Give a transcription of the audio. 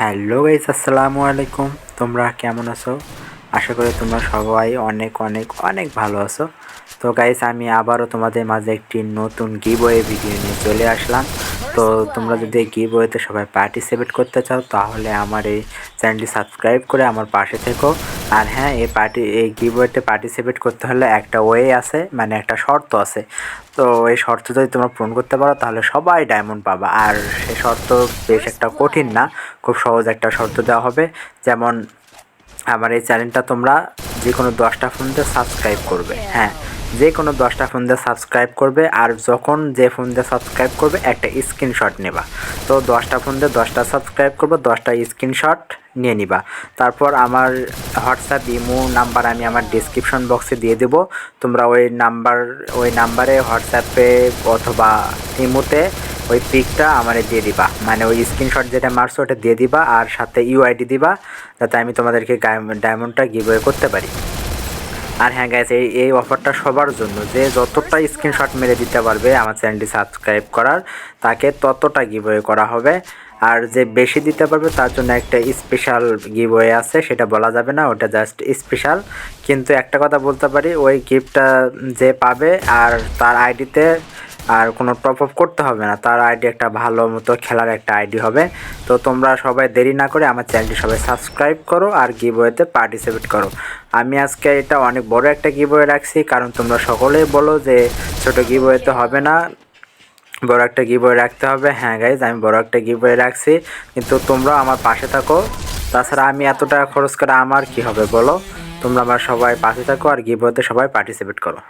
Hello guys আসসালামু আলাইকুম। তোমরা কেমন আছো? আশা করি তোমরা সবাই অনেক অনেক অনেক ভালো আছো। তো গাইজ আমি আবারও তোমাদের মাঝে একটি নতুন গিবওয়ে ভিডিও নিয়ে চলে আসলাম। তো তোমরা যদি এই গিবওয়েতে সবাই পার্টিসিপেট করতে চাও, তাহলে আমার এই চ্যানেলটি সাবস্ক্রাইব করে আমার পাশে থেকো। আর হ্যাঁ এই পার্টি এই গিভওয়েতে পার্টিসিপেট করতে হলে একটা ওয়ে আছে মানে একটা শর্ত আছে। তো এই শর্ত যদি তোমরা পূরণ করতে পারো, তাহলে সবাই ডায়মন্ড পাবা। আর সেই শর্ত বেশ একটা কঠিন না, খুব সহজ একটা শর্ত দেওয়া হবে। যেমন, আমার এই চ্যানেলটা তোমরা যে কোনো দশটা ফোনতে সাবস্ক্রাইব করবে। হ্যাঁ যে কোনো দশটা ফোন দিয়ে সাবস্ক্রাইব করবে আর যখন যে ফোন দিয়ে সাবস্ক্রাইব করবে একটা স্ক্রিনশট নেবা। তো দশটা ফোন দিয়ে দশটা সাবস্ক্রাইব করব, দশটা স্ক্রিনশট নিয়ে নিবা। তারপর আমার হোয়াটসঅ্যাপ ইমো নাম্বার আমি আমার ডিসক্রিপশন বক্সে দিয়ে দেবো। তোমরা ওই নাম্বার ওই নাম্বারে হোয়াটসঅ্যাপে অথবা ইমোতে ওই পিকটা আমারে দিয়ে দিবা। মানে ওই স্ক্রিনশট যেটা মারছো ওটা দিয়ে দিবা আর সাথে ইউআইডি দিবা, যাতে আমি তোমাদেরকে ডায়মন্ডটা গিভওয়ে করতে পারি। আর হ্যাঁ গ্যাস এই এই অফারটা সবার জন্য। যে যতটা স্ক্রিনশট মেরে দিতে পারবে আমার চ্যানেলটি সাবস্ক্রাইব করার, তাকে ততটা গিভওয়ে করা হবে। আর যে বেশি দিতে পারবে, তার জন্য একটা স্পেশাল গিভওয়ে আছে, সেটা বলা যাবে না, ওটা জাস্ট স্পেশাল কিন্তু একটা কথা বলতে পারি, ওই গিফটটা যে পাবে আর তার আইডিতে আর কোনো টপ আপ করতে হবে না। তার আইডি একটা ভালো মতো খেলার একটা আইডি হবে। তো তোমরা সবাই দেরি না করে আমার চ্যানেলটি সবাই সাবস্ক্রাইব করো আর গিবওয়েতে পার্টিসিপেট করো। আমি আজকে এটা অনেক বড় একটা গিবওয়ে রাখছি, কারণ তোমরা সকলেই বলো যে ছোটো গিবওয়েতে হবে না। বড় একটা গিবওয়ে রাখতে হবে। হ্যাঁ গাইজ আমি বড় একটা গিবওয়ে রাখছি। কিন্তু তোমরা আমার পাশে থাকো। তাছাড়া আমি এত টাকা খরচ করে আমার কি হবে বলো? তোমরা আমার সবাই পাশে থাকো আর গিবওয়েতে সবাই পার্টিসিপেট করো।